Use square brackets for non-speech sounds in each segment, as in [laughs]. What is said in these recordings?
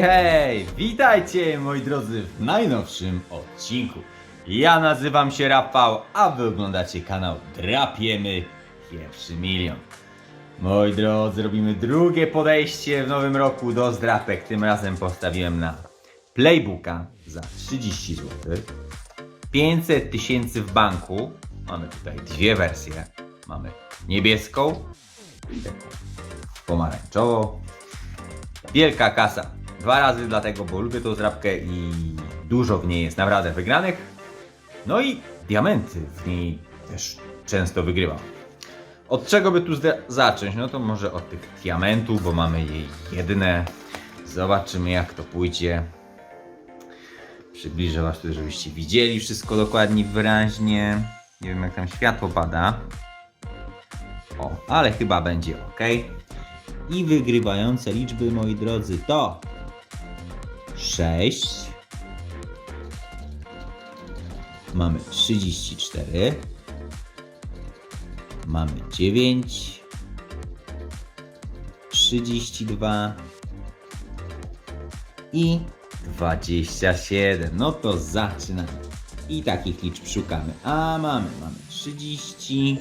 Hej! Witajcie moi drodzy w najnowszym odcinku. Ja nazywam się Rafał, a wy oglądacie kanał Drapiemy Pierwszy Milion. Moi drodzy, robimy drugie podejście w nowym roku do zdrapek. Tym razem postawiłem na Playbooka za 30 zł. 500 tysięcy w banku. Mamy tutaj dwie wersje. Mamy niebieską i pomarańczową. Wielka kasa. Dwa razy dlatego, bo lubię tą zrabkę i dużo w niej jest naprawdę wygranych. No i diamenty w niej też często wygrywam. Od czego by tu zacząć? No to może od tych diamentów, bo mamy jej jedne. Zobaczymy jak to pójdzie. Przybliżę Was tu, żebyście widzieli wszystko dokładnie, wyraźnie. Nie wiem jak tam światło pada. O, ale chyba będzie ok. I wygrywające liczby, moi drodzy, to 6. Mamy 34. Mamy 9. 32. I 27. No to zaczynamy. I takich liczb szukamy. A mamy, mamy 30.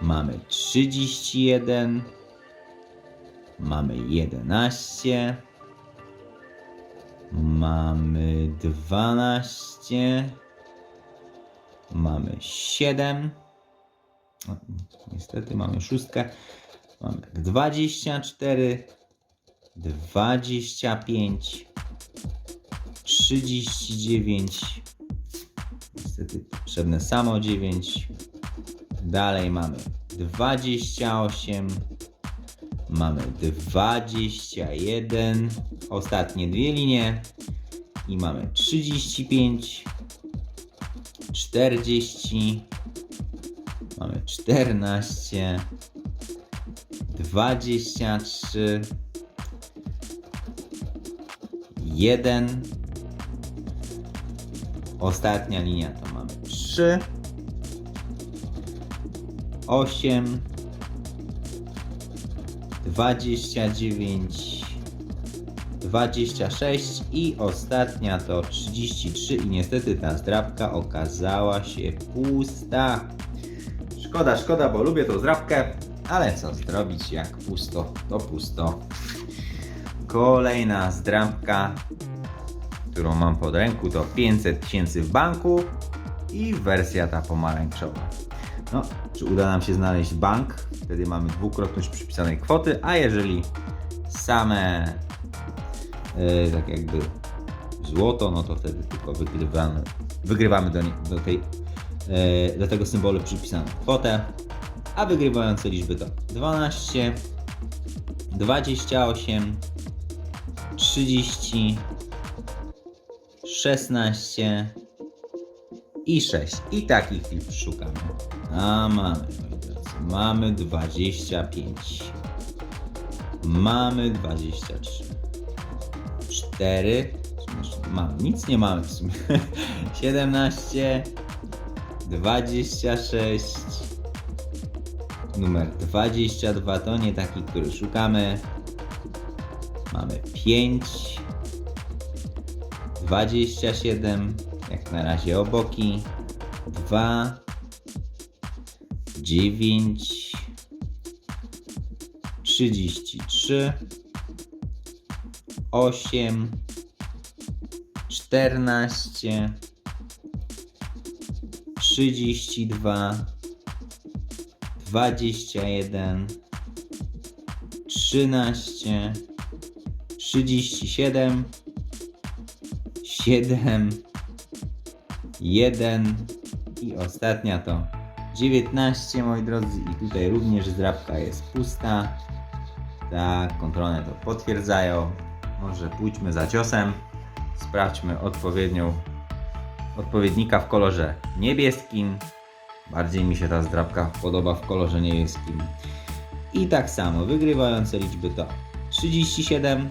Mamy 31. Mamy 11. Mamy 12. Mamy 7. O, niestety mamy szóstkę. Mamy tak 24. 25. 39. Niestety potrzebne samo 9. Dalej mamy 28. Mamy 21. Ostatnie dwie linie. I mamy 35. 40. Mamy 14. 23. 1. Ostatnia linia to mamy 3. 8. 29, 26 i ostatnia to 33 i niestety ta zdrabka okazała się pusta. Szkoda, szkoda, bo lubię tą zdrabkę, ale co zrobić jak pusto, to pusto. Kolejna zdrabka, którą mam pod ręku to 500 tysięcy w banku i wersja ta pomarańczowa. No, czy uda nam się znaleźć bank? Wtedy mamy dwukrotność przypisanej kwoty, a jeżeli same e, tak jakby złoto, no to wtedy tylko wygrywamy, wygrywamy do, nie, do, tej, e, do tego symbolu przypisaną kwotę, a wygrywające liczby to 12, 28, 30, 16, i 6. I takich liczb szukamy. A mamy, drodzy, mamy 25. Mamy 23. 4. Mamy, nic nie mamy w sumie. [laughs] 17. 26. Numer 22 to nie taki, który szukamy. Mamy 5. 27, jak na razie oboki, 2, 9, 33, 8, 14, 32, 21, 13, 37, 7, 1 i ostatnia to 19 moi drodzy i tutaj również zdrabka jest pusta. Tak, kontrolne to potwierdzają. Może pójdźmy za ciosem. Sprawdźmy odpowiednią odpowiednika w kolorze niebieskim. Bardziej mi się ta zdrabka podoba w kolorze niebieskim. I tak samo wygrywające liczby to 37,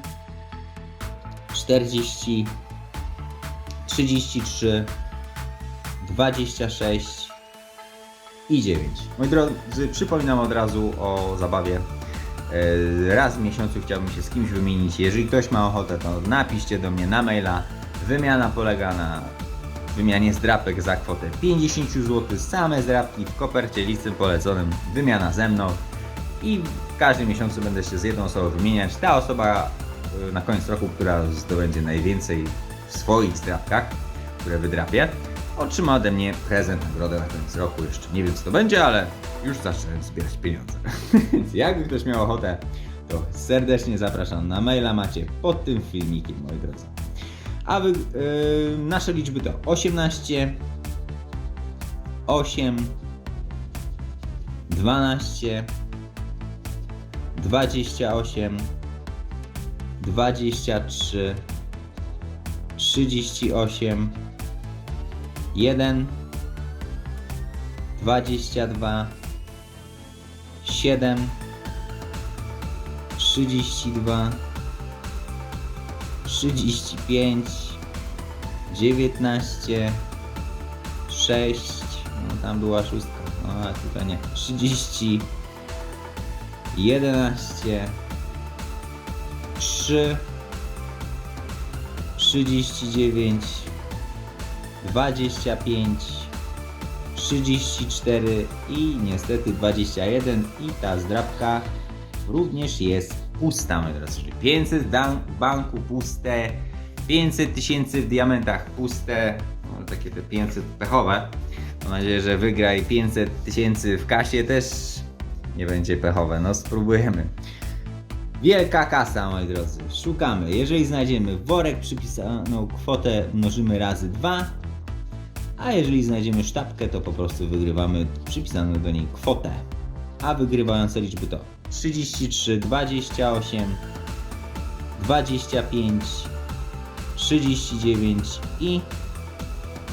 40, 33, 26 i 9. Moi drodzy, przypominam od razu o zabawie E, Raz w miesiącu chciałbym się z kimś wymienić. Jeżeli ktoś ma ochotę, to napiszcie do mnie na maila. Wymiana polega na wymianie zdrapek za kwotę 50 zł. Same zdrapki w kopercie listem poleconym. Wymiana ze mną. I w każdym miesiącu będę się z jedną osobą wymieniać. Ta osoba y, na koniec roku, która zdobędzie najwięcej w swoich zdrapkach, które wydrapię, otrzyma ode mnie prezent, nagrodę na koniec roku. Jeszcze nie wiem co to będzie, ale już zacząłem zbierać pieniądze. [laughs] Więc jakby ktoś miał ochotę, to serdecznie zapraszam na maila macie pod tym filmikiem, moi drodzy. A wy, yy, nasze liczby to 18, 8, 12, 28, 23, 38, 1, 22, 7, 32, 35, 19, 6, no tam była szóstka, no a tutaj nie, 30, 11, 3, 39, 25, 34 i niestety 21 i ta zdrabka również jest pusta, moi drodzy. Czyli 500 w banku puste, 500 tysięcy w diamentach puste, no, takie te 500 pechowe. Mam nadzieję, że wygra i 500 tysięcy w kasie też nie będzie pechowe. No spróbujemy. Wielka kasa, moi drodzy. Szukamy. Jeżeli znajdziemy worek, przypisaną kwotę mnożymy razy 2. A jeżeli znajdziemy sztabkę, to po prostu wygrywamy przypisaną do niej kwotę. A wygrywające liczby to 33, 28, 25, 39 i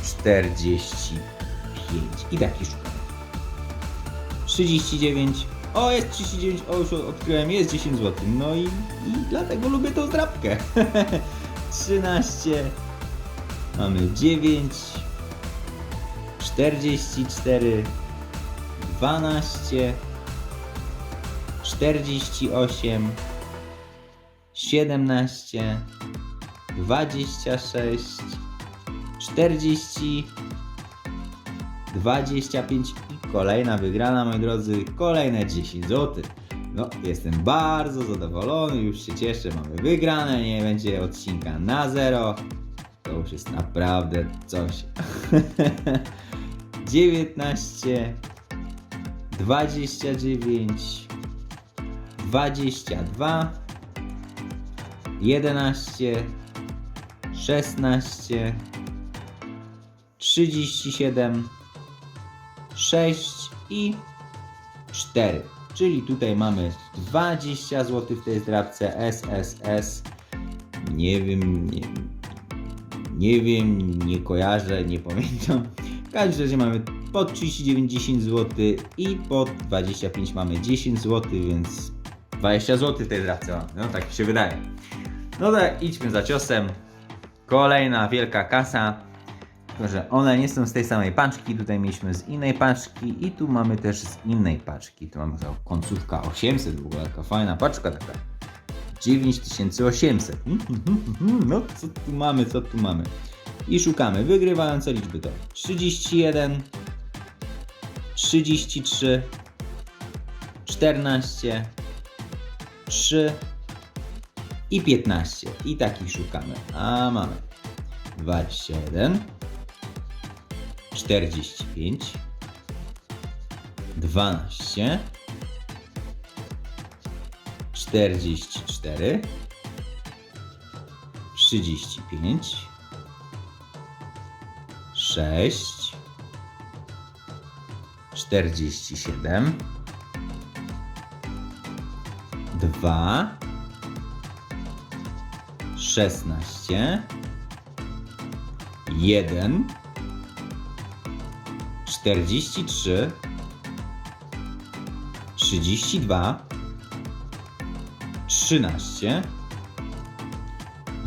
45. I taki szukamy. 39. O, jest 39. O, już odkryłem, jest 10 zł. No i, i dlatego lubię tą zdrabkę. [laughs] 13. Mamy 9. 44. 12. 48. 17. 26. 40. 25 i kolejna wygrana, moi drodzy, kolejne 10 zł. No, jestem bardzo zadowolony, już się cieszę, mamy wygrane, nie będzie odcinka na zero. To już jest naprawdę coś. [laughs] 19, 29, 22, 11, 16, 37, 6 i 4. Czyli tutaj mamy 20 zł w tej zdrabce SSS. Nie wiem, nie, nie wiem, nie kojarzę, nie pamiętam. Każdym razie mamy pod 39 10 zł i pod 25 mamy 10 zł, więc 20 zł tej mam. No tak się wydaje. No to idźmy za ciosem. Kolejna wielka kasa. Tylko, że one nie są z tej samej paczki, tutaj mieliśmy z innej paczki i tu mamy też z innej paczki. Tu mamy końcówka 800 w ogóle, jaka fajna paczka taka. 9800. No co tu mamy, co tu mamy? I szukamy. Wygrywające liczby to 31, 33, 14, 3 i 15. I takich szukamy. A mamy 21, 45, 12, 44, 35, 6, 47, 2, 16, 1, 43,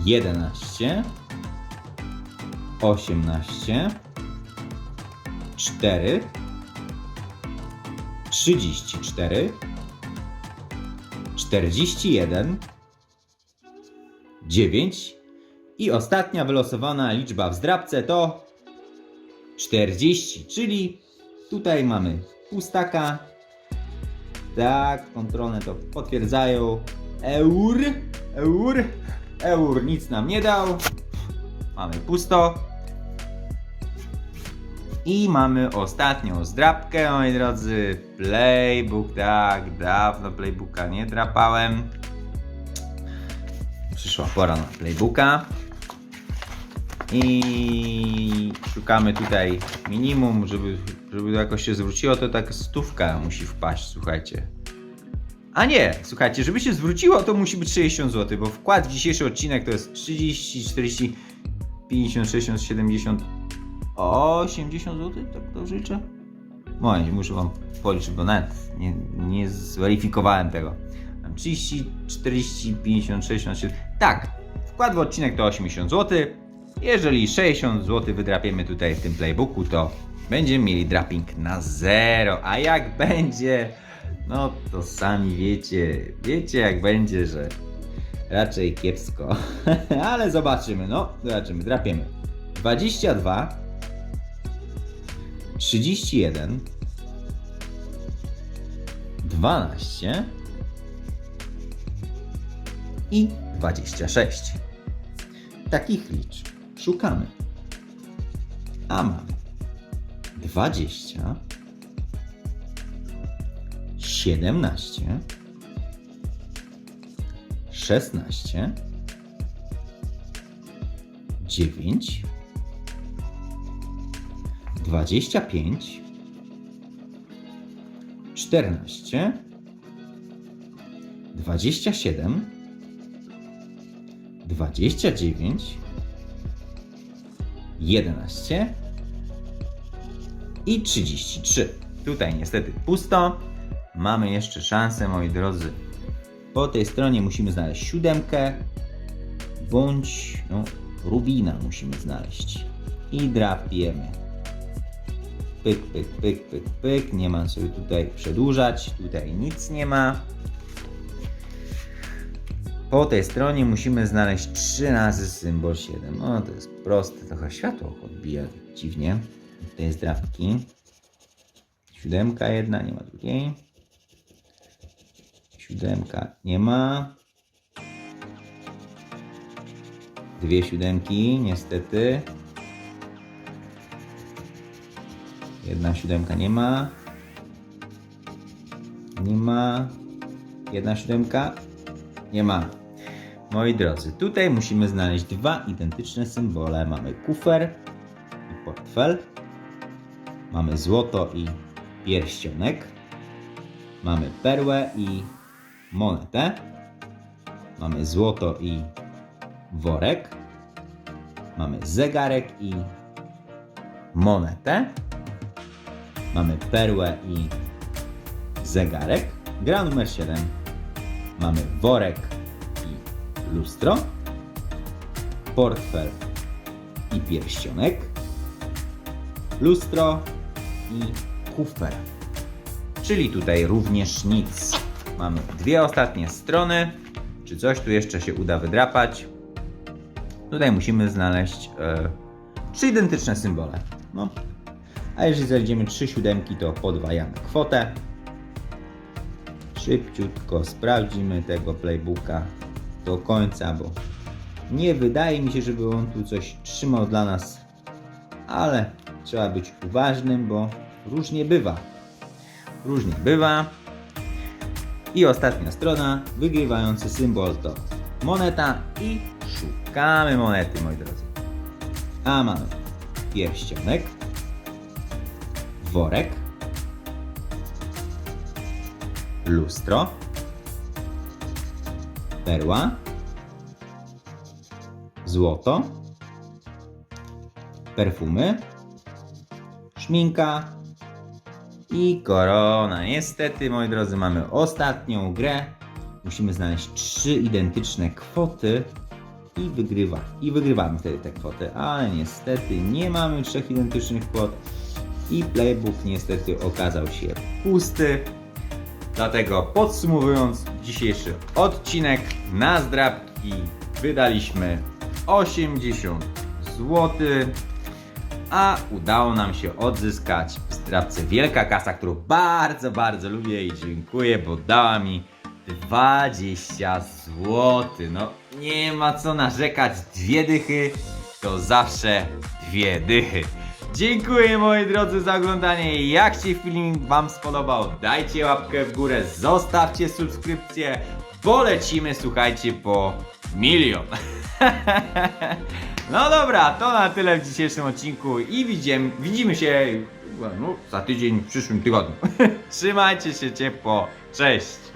32, 13, 11, 18, 4, 34, 41, 9 i ostatnia wylosowana liczba w zdrabce to 40, czyli tutaj mamy pustaka. Tak, kontrolne to potwierdzają. Eur, eur, eur nic nam nie dał. Mamy pusto. I mamy ostatnią zdrabkę, moi drodzy. Playbook, tak, dawno playbooka nie drapałem. Przyszła pora na playbooka. I szukamy tutaj minimum, żeby, żeby to jakoś się zwróciło, to tak stówka musi wpaść, słuchajcie. A nie, słuchajcie, żeby się zwróciło, to musi być 60 zł, bo wkład w dzisiejszy odcinek to jest 30, 40, 50, 60, 70, 80 zł, tak to życzę? Moment, muszę wam policzyć, bo nawet nie, nie zweryfikowałem tego. Mam 30, 40, 50, 60, 70. Tak, wkład w odcinek to 80 zł. Jeżeli 60 zł wydrapiemy tutaj w tym playbooku, to będziemy mieli draping na zero. A jak będzie, no to sami wiecie, wiecie jak będzie, że raczej kiepsko. [laughs] Ale zobaczymy, no, zobaczymy, drapiemy. 22, 31, 12 i 26. Takich liczb szukamy. A mamy 20, 17, 16, 9, 25, 14, 27, 29, 11 i 33. Tutaj niestety pusto. Mamy jeszcze szansę, moi drodzy. Po tej stronie musimy znaleźć siódemkę bądź no, rubina musimy znaleźć. I drapiemy. Pyk, pyk, pyk, pyk, pyk. Nie mam sobie tutaj przedłużać. Tutaj nic nie ma. Po tej stronie musimy znaleźć 3 razy symbol 7. O, to jest proste. Trochę światło odbija dziwnie. Tutaj jest drapki. Siódemka jedna, nie ma drugiej. Siódemka nie ma. Dwie siódemki, niestety. Jedna siódemka nie ma. Nie ma. Jedna siódemka. Nie ma. Moi drodzy, tutaj musimy znaleźć dwa identyczne symbole. Mamy kufer i portfel. Mamy złoto i pierścionek. Mamy perłę i monetę. Mamy złoto i worek. Mamy zegarek i monetę. Mamy perłę i zegarek. Gra numer 7. Mamy worek i lustro. Portfel i pierścionek. Lustro i kufer. Czyli tutaj również nic. Mamy dwie ostatnie strony. Czy coś tu jeszcze się uda wydrapać? Tutaj musimy znaleźć e, trzy identyczne symbole. No. A jeżeli znajdziemy trzy siódemki, to podwajamy kwotę. Szybciutko sprawdzimy tego playbooka do końca, bo nie wydaje mi się, żeby on tu coś trzymał dla nas, ale trzeba być uważnym, bo różnie bywa. Różnie bywa. I ostatnia strona, wygrywający symbol to moneta i szukamy monety, moi drodzy. A mamy pierścionek, worek, lustro, perła, złoto, perfumy, szminka i korona. Niestety, moi drodzy, mamy ostatnią grę. Musimy znaleźć trzy identyczne kwoty i wygrywa. I wygrywamy wtedy te kwoty, ale niestety nie mamy trzech identycznych kwot i playbook niestety okazał się pusty. Dlatego podsumowując dzisiejszy odcinek na zdrabki wydaliśmy 80 zł, a udało nam się odzyskać w zdrabce Wielka Kasa, którą bardzo, bardzo lubię i dziękuję, bo dała mi 20 zł. No nie ma co narzekać, dwie dychy to zawsze dwie dychy. Dziękuję moi drodzy za oglądanie. Jak się filmik Wam spodobał, dajcie łapkę w górę, zostawcie subskrypcję, bo lecimy, słuchajcie, po milion. [laughs] No dobra, to na tyle w dzisiejszym odcinku i widzimy, widzimy się no, za tydzień w przyszłym tygodniu. [laughs] Trzymajcie się ciepło, cześć!